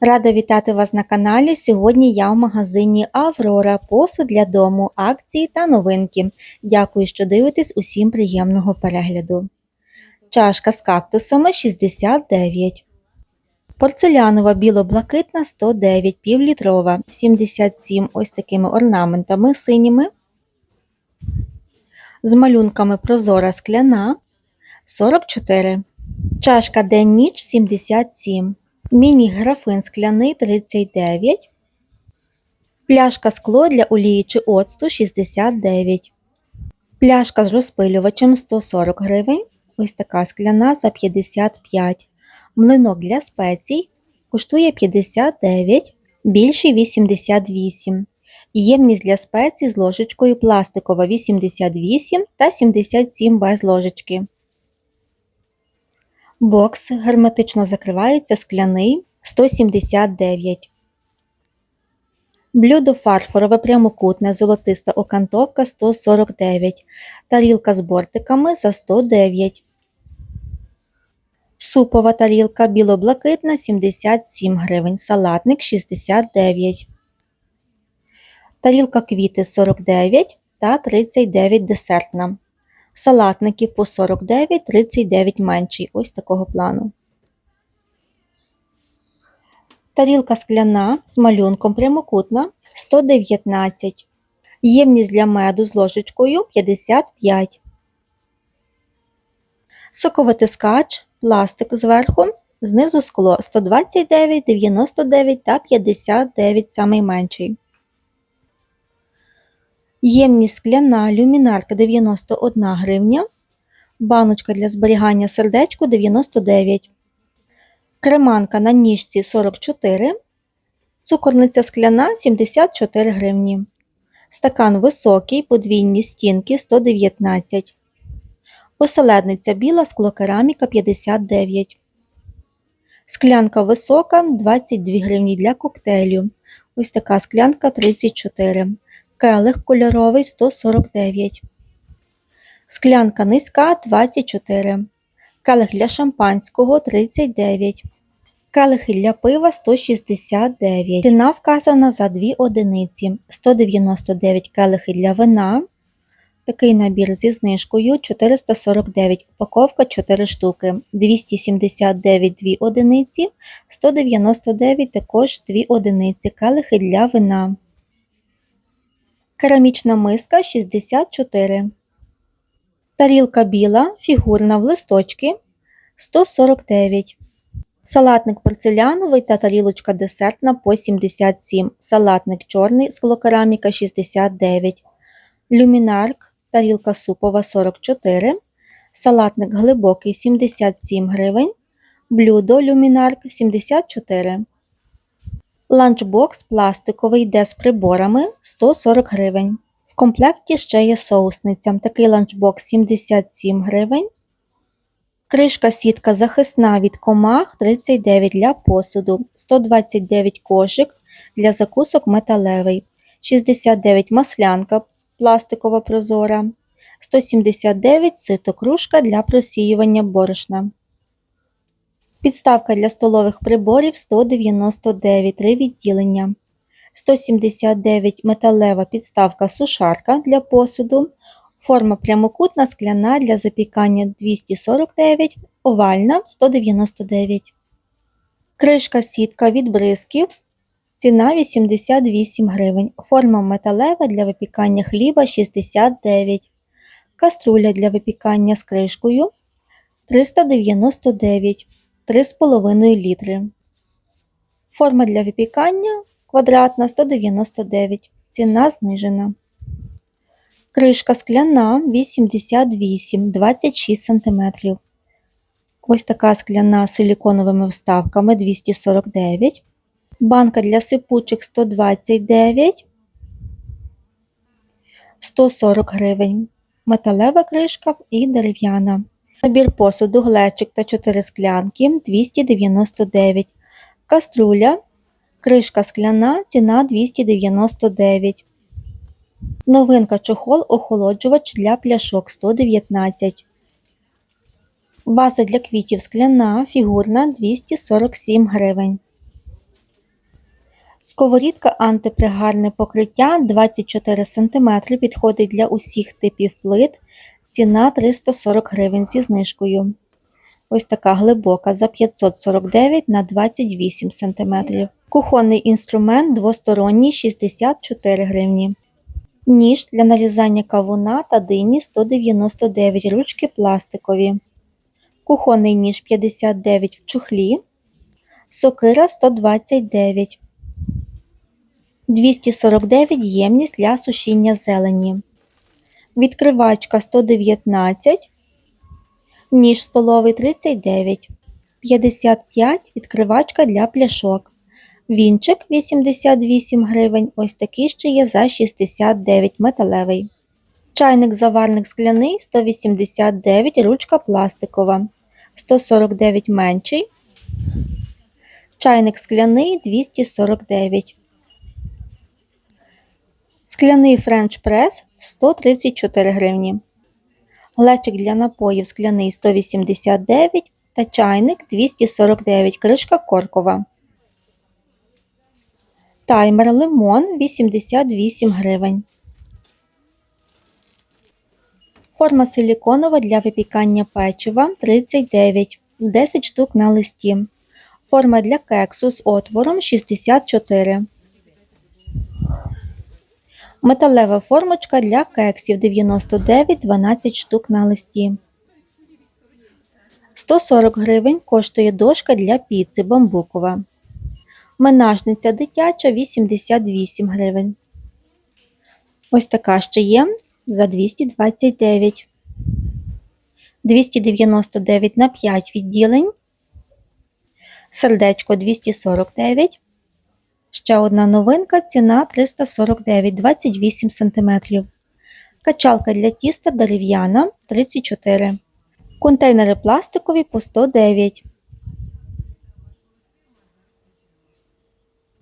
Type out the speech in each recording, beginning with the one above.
Рада вітати вас на каналі. Сьогодні я в магазині Аврора посуд для дому, акції та новинки. Дякую, що дивитесь. Усім приємного перегляду. Чашка з кактусами 69. Порцелянова біло-блакитна 109 півлітрова, 77 ось такими орнаментами синіми. З малюнками прозора скляна 44. Чашка день-ніч 77. Міні-графин скляний 39. Пляшка скло для олії чи оцту 69. Пляшка з розпилювачем 140 гривень. Ось така скляна за 55. Млинок для спецій коштує 59, більший 88. Ємність для спецій з ложечкою пластикова 88 та 77 без ложечки. Бокс герметично закривається скляний 179. Блюдо фарфорове прямокутне золотиста окантовка 149. Тарілка з бортиками за 109. Супова тарілка біло-блакитна 77 гривень. Салатник 69. Тарілка квіти 49 та 39 десертна. Салатники по 49, 39 менший. Ось такого плану. Тарілка скляна з малюнком прямокутна 119. Ємність для меду з ложечкою 55. Соковитискач, пластик зверху, знизу скло 129, 99 та 59 самий менший. Ємність скляна люмінарка 91 гривня. Баночка для зберігання сердечку 99. Креманка на ніжці 44. Цукорниця скляна 74 гривні. Стакан високий, подвійні стінки 119. Оселедниця біла склокераміка 59. Склянка висока 22 гривні для коктейлю. Ось така склянка 34. Келих кольоровий 149. Склянка низька 24. Келих для шампанського 39. Келихи для пива 169. Ціна вказана за 2 одиниці. 199 келихи для вина. Такий набір зі знижкою 449. Упаковка 4 штуки. 279 2 одиниці. 199 також 2 одиниці. Келихи для вина. Керамічна миска 64. Тарілка біла, фігурна в листочки 149. Салатник порцеляновий та тарілочка десертна по 77. Салатник чорний склокераміка 69. Люмінарк, тарілка супова 44. Салатник глибокий 77 гривень. Блюдо люмінарк 74. Ланчбокс пластиковий йде з приборами 140 гривень. В комплекті ще є соусниця. Такий ланчбокс 77 гривень. Кришка сітка захисна від комах 39 для посуду, 129 кошик для закусок металевий, 69 маслянка пластикова прозора, 179 сито кружка для просіювання борошна. Підставка для столових приборів 199 3 відділення. 179 металева підставка сушарка для посуду. Форма прямокутна скляна для запікання 249, овальна 199. Кришка сітка від бризків. Ціна 88 гривень. Форма металева для випікання хліба 69. Каструля для випікання з кришкою 399 3,5 літри. Форма для випікання квадратна 199. Ціна знижена. Кришка скляна 88 26 см. Ось така скляна з силіконовими вставками 249. Банка для сипучих 129 140 гривень. Металева кришка і дерев'яна. Набір посуду, глечик та 4 склянки 299. Каструля, кришка скляна, ціна 299. Новинка чохол охолоджувач для пляшок 119. Ваза для квітів скляна, фігурна 247 гривень. Сковорідка антипригарне покриття 24 см підходить для усіх типів плит. Ціна 340 гривень зі знижкою. Ось така глибока за 549 на 28 см. Кухонний інструмент двосторонній 64 гривні. Ніж для нарізання кавуна та дині 199 ручки пластикові. Кухонний ніж 59 в чухлі. Сокира 129. 249 ємність для сушіння зелені. Відкривачка 119. Ніж столовий 39. 55 відкривачка для пляшок. Вінчик 88 гривень. Ось такий ще є за 69 металевий. Чайник заварник скляний 189, ручка пластикова. 149 менший. Чайник скляний 249. Скляний френч прес 134 гривні. Глечик для напоїв скляний 189 та чайник 249 кришка коркова. Таймер лимон 88 гривень. Форма силіконова для випікання печива 39, 10 штук на листі. Форма для кексу з отвором 64. Металева формочка для кексів 99, 12 штук на листі. 140 гривень коштує дошка для піци бамбукова. Менажниця дитяча 88 гривень. Ось така ще є за 229. 299 на 5 відділень. Сердечко 249. Ще одна новинка, ціна 349, 28 см. Качалка для тіста дерев'яна 34. Контейнери пластикові по 109.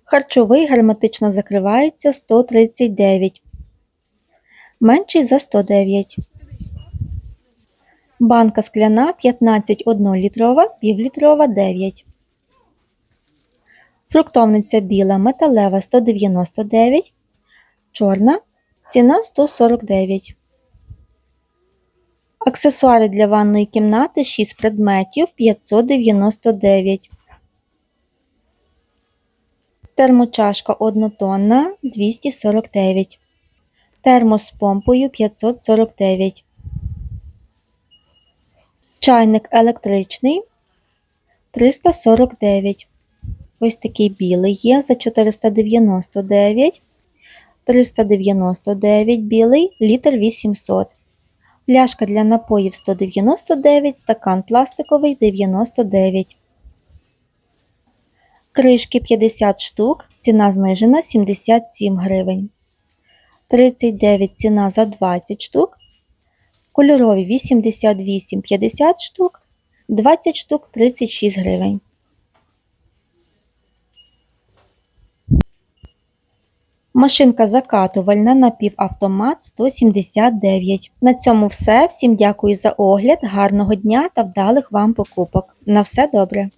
Харчовий герметично закривається 139. Менший за 109. Банка скляна 15 1-літрова, півлітрова 9. Фруктовниця біла металева 199, чорна ціна 149. Аксесуари для ванної кімнати 6 предметів 599. Термочашка однотонна 249. Термос з помпою 549. Чайник електричний 349. Ось такий білий є за 499, 399 білий, літр 800. Пляшка для напоїв 199, стакан пластиковий 99. Кришки 50 штук, ціна знижена 77 гривень. 39 ціна за 20 штук. Кольорові 88 50 штук, 20 штук 36 гривень. Машинка закатувальна напівавтомат 179. На цьому все. Всім дякую за огляд, гарного дня та вдалих вам покупок. На все добре!